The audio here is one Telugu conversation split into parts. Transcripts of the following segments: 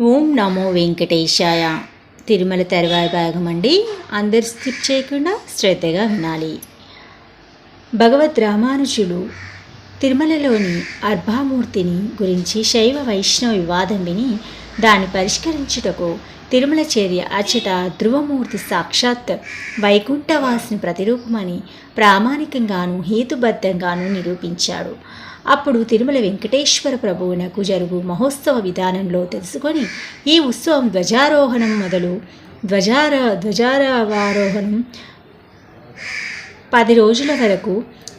ఓం నమో వెంకటేశాయ. తిరుమల తరువాయి భాగం అండి. అందరు స్కిప్ చేయకుండా శ్రద్ధగా వినాలి. భగవద్ రామానుజులు తిరుమలలోని అర్భామూర్తిని గురించి శైవ వైష్ణవ వివాదం విని దాన్ని పరిష్కరించుటకు తిరుమల చర్య అచ్చట ధ్రువమూర్తి సాక్షాత్ వైకుంఠవాసిని ప్రతిరూపమని ప్రామాణికంగాను హేతుబద్ధంగాను నిరూపించాడు. అప్పుడు తిరుమల వెంకటేశ్వర ప్రభువునకు జరుగు మహోత్సవ విధానంలో తెలుసుకొని ఈ ఉత్సవం ధ్వజారోహణం మొదలు ధ్వజార ధ్వజారావారోహణం పది రోజుల వరకు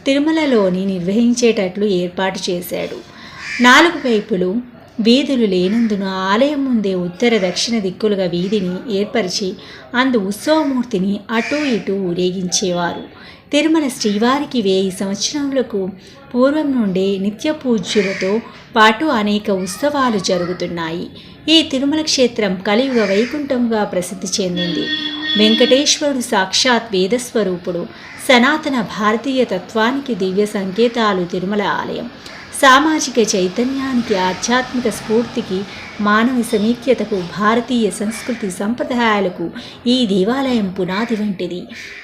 తిరుమలలోని నిర్వహించేటట్లు ఏర్పాటు చేశాడు. నాలుగు వైపులు వీధులు లేనందున ఆలయం ముందే ఉత్తర దక్షిణ దిక్కులుగా వీధిని ఏర్పరిచి అందు ఉత్సవమూర్తిని అటూ ఇటూ ఊరేగించేవారు. తిరుమల శ్రీవారికి వేయి సంవత్సరములకు పూర్వం నుండే నిత్య పూజ్యులతో పాటు అనేక ఉత్సవాలు జరుగుతున్నాయి. ఈ తిరుమల క్షేత్రం కలియుగ వైకుంఠంగా ప్రసిద్ధి చెందింది. వెంకటేశ్వరుడు సాక్షాత్ వేదస్వరూపుడు. సనాతన భారతీయ తత్వానికి దివ్య సంకేతాలు తిరుమల ఆలయం. సామాజిక చైతన్యానికి ఆధ్యాత్మిక స్ఫూర్తికి మానవ సమీక్యతకు భారతీయ సంస్కృతి సంప్రదాయాలకు ఈ దేవాలయం పునాది వంటిది.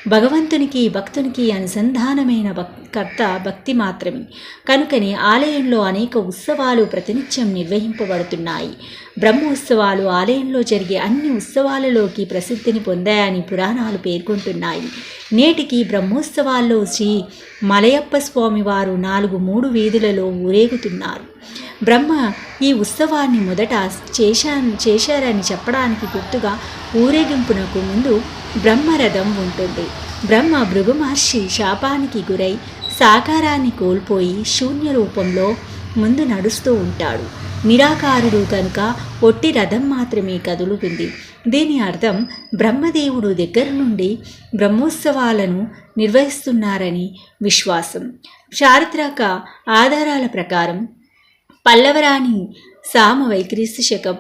భగవంతునికి భక్తునికి అనుసంధానమైన భక్ కర్త భక్తి మాత్రమే. కనుకనే ఆలయంలో అనేక ఉత్సవాలు ప్రతినిత్యం నిర్వహింపబడుతున్నాయి. బ్రహ్మోత్సవాలు ఆలయంలో జరిగే అన్ని ఉత్సవాలలోకి ప్రసిద్ధిని పొందాయని పురాణాలు పేర్కొంటున్నాయి. నేటికి బ్రహ్మోత్సవాల్లో శ్రీ మలయప్ప స్వామి వారు నాలుగు మూడు వీధులలో ఊరేగుతున్నారు. బ్రహ్మ ఈ ఉత్సవాన్ని మొదట చేశా చేశారని చెప్పడానికి గుర్తుగా ఊరేగింపునకు ముందు బ్రహ్మరథం ఉంటుంది. బ్రహ్మ భృగుమహర్షి శాపానికి గురై సాకారాన్ని కోల్పోయి శూన్య రూపంలో ముందు నడుస్తూ ఉంటాడు. నిరాకారుడు కనుక ఒట్టి రథం మాత్రమే కదులుతుంది. దీని అర్థం బ్రహ్మదేవుడు దగ్గర నుండి బ్రహ్మోత్సవాలను నిర్వహిస్తున్నారని విశ్వాసం. చారిత్రక ఆధారాల ప్రకారం పల్లవరాణి సామ వైక్రీస్తు శకం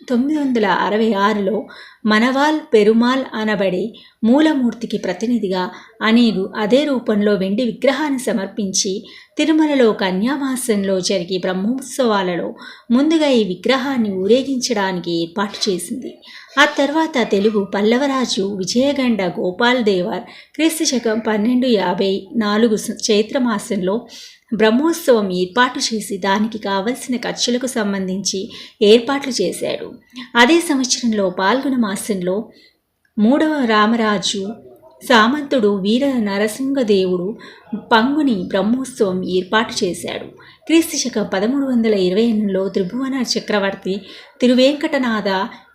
తొమ్మిది వందల అరవై ఆరులో మనవాల్ పెరుమాల్ అనబడే మూలమూర్తికి ప్రతినిధిగా అనేరు అదే రూపంలో వెండి విగ్రహాన్ని సమర్పించి తిరుమలలో కన్యామాసంలో జరిగే బ్రహ్మోత్సవాలలో ముందుగా ఈ విగ్రహాన్ని ఊరేగించడానికి ఏర్పాటు చేసింది. ఆ తర్వాత తెలుగు పల్లవరాజు విజయగండ గోపాల్ దేవర్ క్రీస్తు శకం పన్నెండు యాభై నాలుగు చైత్రమాసంలో బ్రహ్మోత్సవం ఏర్పాటు చేసి దానికి కావలసిన ఖర్చులకు సంబంధించి ఏర్పాట్లు చేశాడు. అదే సంవత్సరంలో పాల్గొన మాసంలో మూడవ రామరాజు సామంతుడు వీర నరసింహదేవుడు పంగుని బ్రహ్మోత్సవం ఏర్పాటు చేశాడు. క్రీస్తు శకం పదమూడు వందల ఇరవై ఎనిమిదిలో త్రిభువన చక్రవర్తి తిరువేంకటనాథ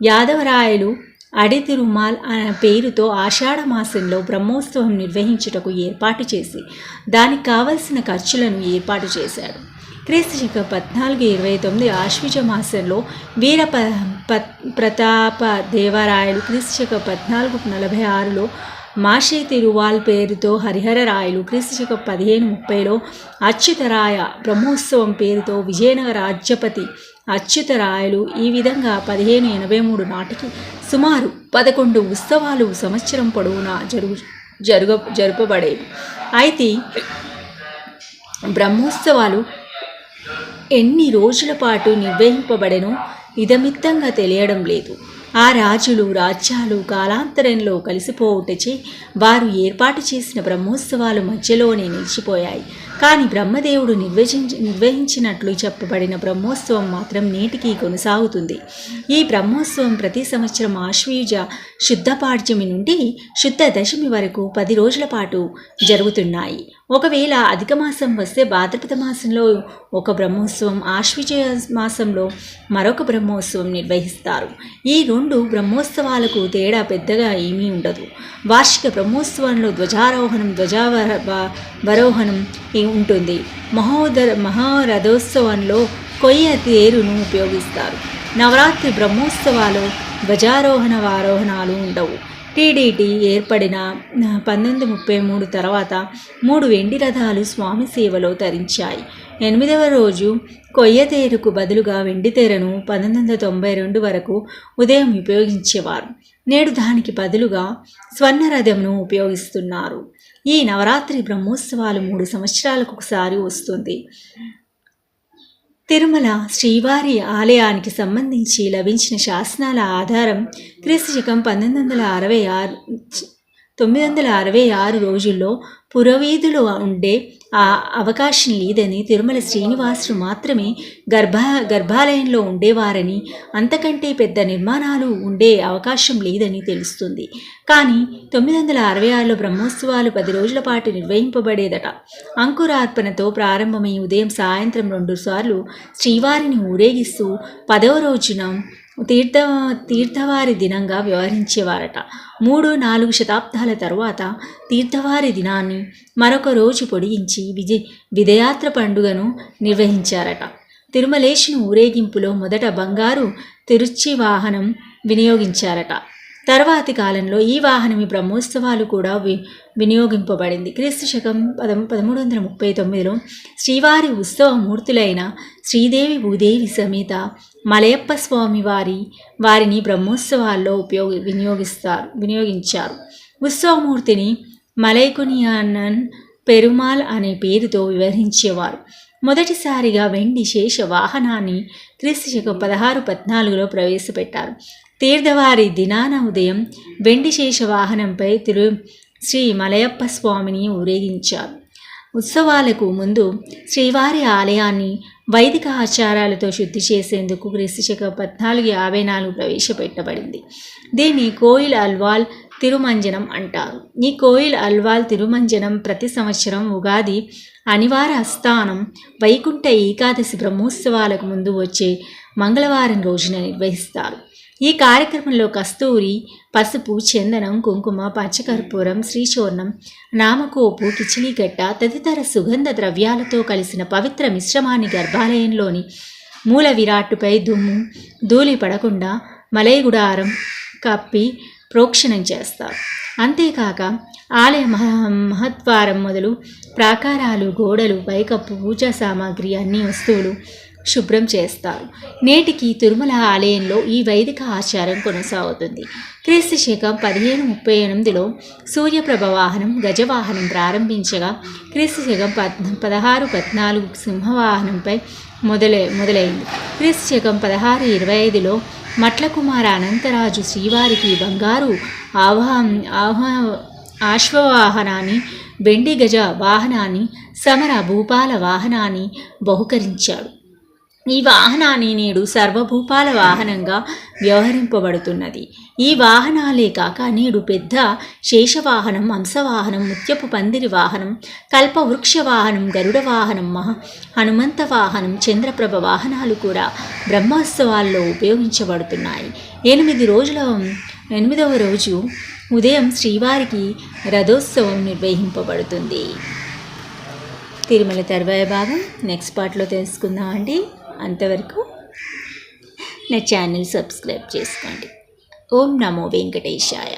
యాదవరాయలు అడితిరుమాల్ అనే పేరుతో ఆషాఢ మాసంలో బ్రహ్మోత్సవం నిర్వహించుటకు ఏర్పాటు చేసి దానికి కావలసిన ఖర్చులను ఏర్పాటు చేశాడు. క్రీస్తు శక పద్నాలుగు ఇరవై తొమ్మిది ఆశ్విజ మాసంలో వీర ప ప్రతాప దేవరాయలు క్రీస్తు శక పద్నాలుగు నలభై ఆరులో మాషే తిరువాల్ పేరుతో హరిహర రాయలు క్రీస్తు శక పదిహేను ముప్పైలో అచ్యుతరాయ బ్రహ్మోత్సవం పేరుతో విజయనగర రాజ్యపతి అచ్యుతరాయలు ఈ విధంగా పదిహేను ఎనభై మూడు నాటికి సుమారు పదకొండు ఉత్సవాలు సంవత్సరం పొడవునా జరుగు జరుగ జరుపబడేవి. అయితే బ్రహ్మోత్సవాలు ఎన్ని రోజుల పాటు నిర్వహింపబడెనో ఇదమిత్తంగా తెలియడం లేదు. ఆ రాజులు రాజ్యాలు కాలాంతరంలో కలిసిపోవుటచే వారు ఏర్పాటు చేసిన బ్రహ్మోత్సవాలు మధ్యలోనే నిలిచిపోయాయి. కానీ బ్రహ్మదేవుడు నిర్వచించి నిర్వహించినట్లు చెప్పబడిన బ్రహ్మోత్సవం మాత్రం నేటికి కొనసాగుతుంది. ఈ బ్రహ్మోత్సవం ప్రతి సంవత్సరం ఆశ్వీజ శుద్ధ పాడ్యమి నుండి శుద్ధ దశమి వరకు పది రోజుల పాటు జరుగుతున్నాయి. ఒకవేళ అధిక మాసం వస్తే భాద్రపద మాసంలో ఒక బ్రహ్మోత్సవం ఆశ్విజ మాసంలో మరొక బ్రహ్మోత్సవం నిర్వహిస్తారు. ఈ రెండు బ్రహ్మోత్సవాలకు తేడా పెద్దగా ఏమీ ఉండదు. వార్షిక బ్రహ్మోత్సవంలో ధ్వజారోహణం ధ్వజావరోహణం ఉంటుంది. మహోదర మహారథోత్సవంలో కొయ్య తేరును ఉపయోగిస్తారు. నవరాత్రి బ్రహ్మోత్సవాలు ధ్వజారోహణ వారోహణాలు ఉండవు. టీడీటీ ఏర్పడిన పంతొమ్మిది ముప్పై మూడు తర్వాత మూడు వెండి రథాలు స్వామి సేవలో తరించాయి. ఎనిమిదవ రోజు కొయ్యతేరుకు బదులుగా వెండితేరను పంతొమ్మిది వందల తొంభై రెండు వరకు ఉదయం ఉపయోగించేవారు. నేడు దానికి బదులుగా స్వర్ణరథంను ఉపయోగిస్తున్నారు. ఈ నవరాత్రి బ్రహ్మోత్సవాలు మూడు సంవత్సరాలకు ఒకసారి వస్తుంది. తిరుమల శ్రీవారి ఆలయానికి సంబంధించి లభించిన శాసనాల ఆధారం క్రీస్తు శకం పంతొమ్మిది వందల అరవై ఆరు తొమ్మిది వందల అరవై ఆరు రోజుల్లో పురవీధులు ఉండే ఆ అవకాశం లేదని తిరుమల శ్రీనివాసులు మాత్రమే గర్భ గర్భాలయంలో ఉండేవారని అంతకంటే పెద్ద నిర్మాణాలు ఉండే అవకాశం లేదని తెలుస్తుంది. కానీ తొమ్మిది వందల అరవై ఆరులో బ్రహ్మోత్సవాలు పది రోజుల పాటు నిర్వహింపబడేదట. అంకురార్పణతో ప్రారంభమై ఉదయం సాయంత్రం రెండు సార్లు శ్రీవారిని ఊరేగిస్తూ పదవ రోజున తీర్థ తీర్థవారి దినంగా వ్యవహరించేవారట. మూడు నాలుగు శతాబ్దాల తరువాత తీర్థవారి దినాన్ని మరొక రోజు పొడిగించి విజయ విదయాత్ర పండుగను నిర్వహించారట. తిరుమలేశుని ఊరేగింపులో మొదట బంగారు తిరుచి వాహనం వినియోగించారట. తర్వాతి కాలంలో ఈ వాహనం ఈ బ్రహ్మోత్సవాలు కూడా వి వినియోగింపబడింది. క్రీస్తు శకం పదం పదమూడు వందల ముప్పై తొమ్మిదిలో శ్రీవారి ఉత్సవ మూర్తులైన శ్రీదేవి భూదేవి సమేత మలయప్ప స్వామి వారి వారిని బ్రహ్మోత్సవాల్లో ఉపయోగి వినియోగిస్తారు వినియోగించారు. ఉత్సవమూర్తిని మలైకునియానన్ పెరుమాల్ అనే పేరుతో వివరించేవారు. మొదటిసారిగా వెండి శేష వాహనాన్ని క్రీస్తు శకం పదహారు పద్నాలుగులో ప్రవేశపెట్టారు. తీర్థవారి దినాన ఉదయం వెండి శేష వాహనంపై తిరు శ్రీ మలయప్ప స్వామిని ఊరేగించారు. ఉత్సవాలకు ముందు శ్రీవారి ఆలయాన్ని వైదిక ఆచారాలతో శుద్ధి చేసేందుకు క్రీస్తుశక పద్నాలుగు యాభై నాలుగు ప్రవేశపెట్టబడింది. దీన్ని కోయిల్ అల్వాల్ తిరుమంజనం అంటారు. ఈ కోయిల్ అల్వాల్ తిరుమంజనం ప్రతి సంవత్సరం ఉగాది అనివార స్థానం వైకుంఠ ఏకాదశి బ్రహ్మోత్సవాలకు ముందు వచ్చే మంగళవారం రోజున నిర్వహిస్తారు. ఈ కార్యక్రమంలో కస్తూరి పసుపు చందనం కుంకుమ పచ్చకర్పూరం శ్రీచూర్ణం నామకోపు కిచిలీగడ్డ తదితర సుగంధ ద్రవ్యాలతో కలిసిన పవిత్ర మిశ్రమాన్ని గర్భాలయంలోని మూల విరాట్టుపై దుమ్ము ధూళి పడకుండా మలయగుడారం కప్పి ప్రోక్షణం చేస్తారు. అంతేకాక ఆలయ మహద్వారం మొదలు ప్రాకారాలు గోడలు పైకప్పు పూజా సామాగ్రి అన్ని వస్తువులు శుభ్రం చేస్తారు నేటికి తిరుమల ఆలయంలో ఈ వైదిక ఆచారం కొనసాగుతుంది. క్రీస్తు శకం పదిహేను ముప్పై ఎనిమిదిలో సూర్యప్రభ వాహనం గజవాహనం ప్రారంభించగా క్రీస్తు శకం పద్ పదహారు పద్నాలుగు సింహవాహనంపై మొదలై మొదలైంది. క్రీస్తు శకం పదహారు ఇరవై ఐదులో మట్లకుమార అనంతరాజు శ్రీవారికి బంగారు ఆవాహం ఆహ్వా ఆశ్వవాహనాన్ని వెండి గజ వాహనాన్ని సమర భూపాల వాహనాన్ని బహుకరించాడు. ఈ వాహనాన్ని నేడు సర్వభూపాల వాహనంగా వ్యవహరింపబడుతున్నది. ఈ వాహనాలే కాక నేడు పెద్ద శేషవాహనం హంసవాహనం ముత్యపు పందిరి వాహనం కల్పవృక్ష వాహనం గరుడ వాహనం మహ హనుమంత వాహనం చంద్రప్రభ వాహనాలు కూడా బ్రహ్మోత్సవాల్లో ఉపయోగించబడుతున్నాయి. ఎనిమిది రోజుల ఎనిమిదవ రోజు ఉదయం శ్రీవారికి రథోత్సవం నిర్వహింపబడుతుంది. తిరుమల తర్వాయ భాగం. నెక్స్ట్ పార్ట్లో తెలుసుకుందాం అండి అంతవరకు నా ఛానల్ సబ్స్క్రైబ్ చేసుకోండి. ఓం నమో వెంకటేశాయ.